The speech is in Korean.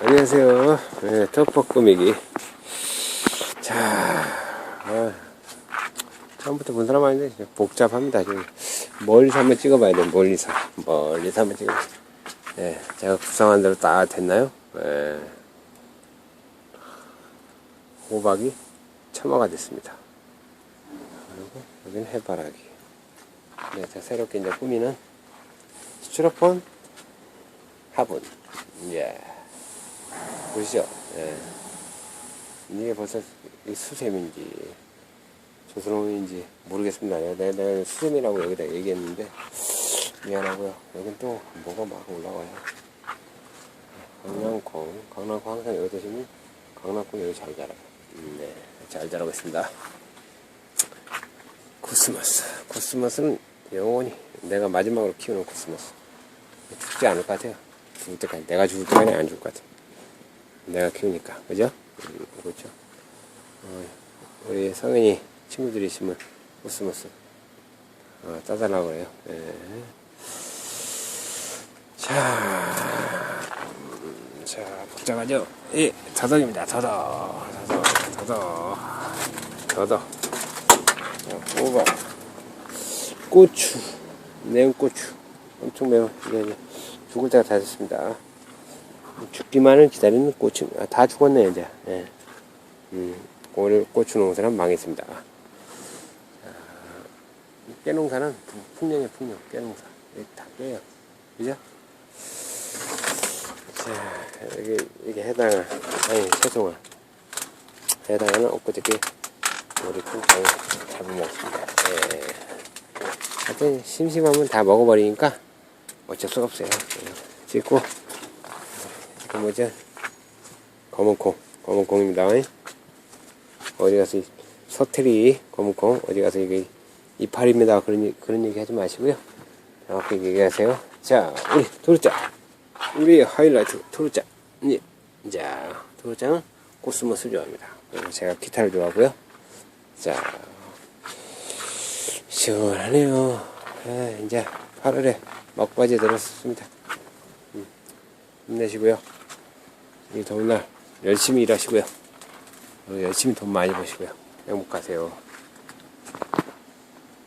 안녕하세요. 네, 턱퍽 꾸미기. 자, 아, 처음부터 본 사람 아닌데 복잡합니다. 지금 멀리서 한번 찍어봐야 돼. 멀리서, 멀리서 한번 찍어봐. 네, 제가 구상한 대로 다 됐나요? 네. 호박이 참화가 됐습니다. 그리고 여기는 해바라기. 네, 자 새롭게 이제 꾸미는 스티로폼 화분. 예. 보시죠. 예. 이게 벌써 이 수세미인지 조선호인지 모르겠습니다. 내가, 내가, 수세미라고 여기다 얘기했는데 미안하고요. 여긴 또 뭐가 막 올라와요. 강낭콩, 강낭콩 항상 여기 드시면 강낭콩 여기 잘 자라요. 음, 네, 잘 자라고 있습니다. 코스모스, 코스모스는 영원히 내가 마지막으로 키우는 코스모스. 죽지 않을 것 같아요. 죽을 때까지 내가 죽을 때까지 안 죽을 것 같아요. 내가 키우니까 그죠? 음, 그렇죠. 어, 우리 성현이 친구들이 심은 코스모스 어, 따달라고 그래요. 예. 자, 음, 자 복잡하죠? 예, 더덕입니다. 더덕, 더덕, 더덕, 더덕. 자, 호박, 고추, 매운 고추, 엄청 매워. 이제 죽을 때가 다 됐습니다. 죽기만을 기다리는 꽃이 아, 다 죽었네 이제. 예. 음, 올 고추 농사는 망했습니다. 아, 깨농사는 풍년이에요 풍년 깨농사 다 깨요 그죠? 자 여기 이게 해당 아니 최송아 해당하는 엊그저께 우리 통장에 잡아먹습니다. 예. 하여튼 심심하면 다 먹어버리니까 어쩔 수가 없어요. 예. 찍고 그 뭐죠? 검은콩, 검은콩입니다. 어디 가서 이 서태리 검은콩 어디 가서 이게 이파리입니다. 그런 그런 얘기 하지 마시고요. 정확히 얘기하세요. 자, 우리 도루짱, 우리 하이라이트 도루짱, 예. 자, 도루짱은 코스모스 좋아합니다. 그리고 제가 기타를 좋아하고요. 자, 시원하네요. 아, 이제 8월에 막바지 들었습니다. 음, 힘내시고요. 이 더운 날 열심히 일하시고요. 어, 열심히 돈 많이 버시고요. 행복하세요.